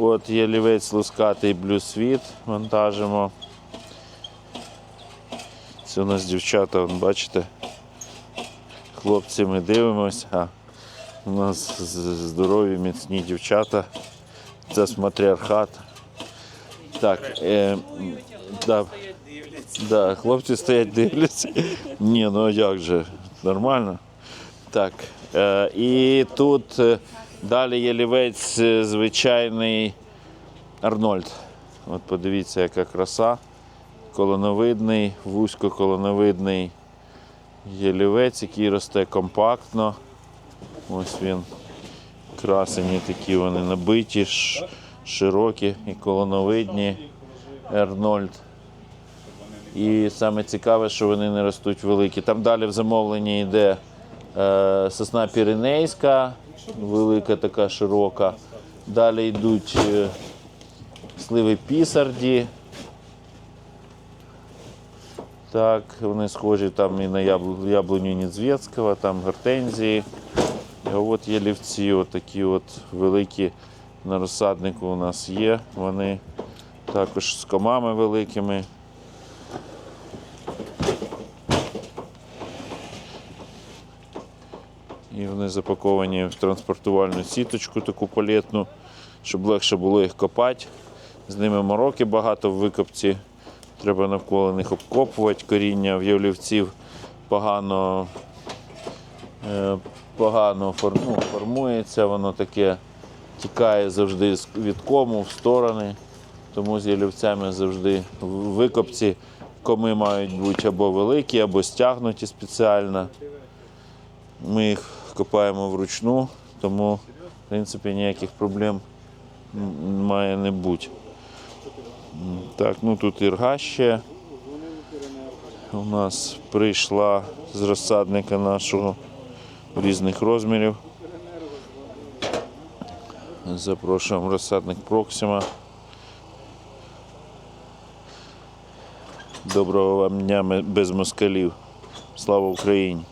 От є лівець лускатий блюсвіт, вантажимо. Це у нас дівчата, вон, бачите. Хлопці ми дивимося. А, у нас здорові, міцні дівчата. Це ж матріархат. Так, е, да, да, хлопці стоять дивляться. Ні, ну як же, нормально. Так. Е, і тут е, далі є лівець е, звичайний Арнольд. От подивіться, яка краса. Колоновидний, вузькоколоновидний ялівець, який росте компактно. Ось він. Красені такі вони набиті, широкі і колоновидні. Арнольд. І саме цікаве, що вони не ростуть великі. Там далі в замовленні йде сосна піренейська, велика така широка. Далі йдуть е, сливи пісарді. Так, вони схожі там і на яблу- яблуню Ніцвєцького, там гортензії. А от є лівці, отакі от великі на розсаднику у нас є. Вони також з комами великими. І вони запаковані в транспортувальну сіточку таку палетну, щоб легше було їх копати. З ними мороки багато в викопці. Треба навколо них обкопувати коріння в явлівців погано, е, погано ну, формується, воно таке тікає завжди від кому в сторони. Тому з ялівцями завжди в викопці коми мають бути або великі, або стягнуті спеціально. Ми їх копаємо вручну, тому в принципі ніяких проблем має не бути. Так, ну тут ірга ще. У нас прийшла з розсадника нашого різних розмірів. Запрошуємо розсадник Проксима. Доброго вам дня без москалів. Слава Україні!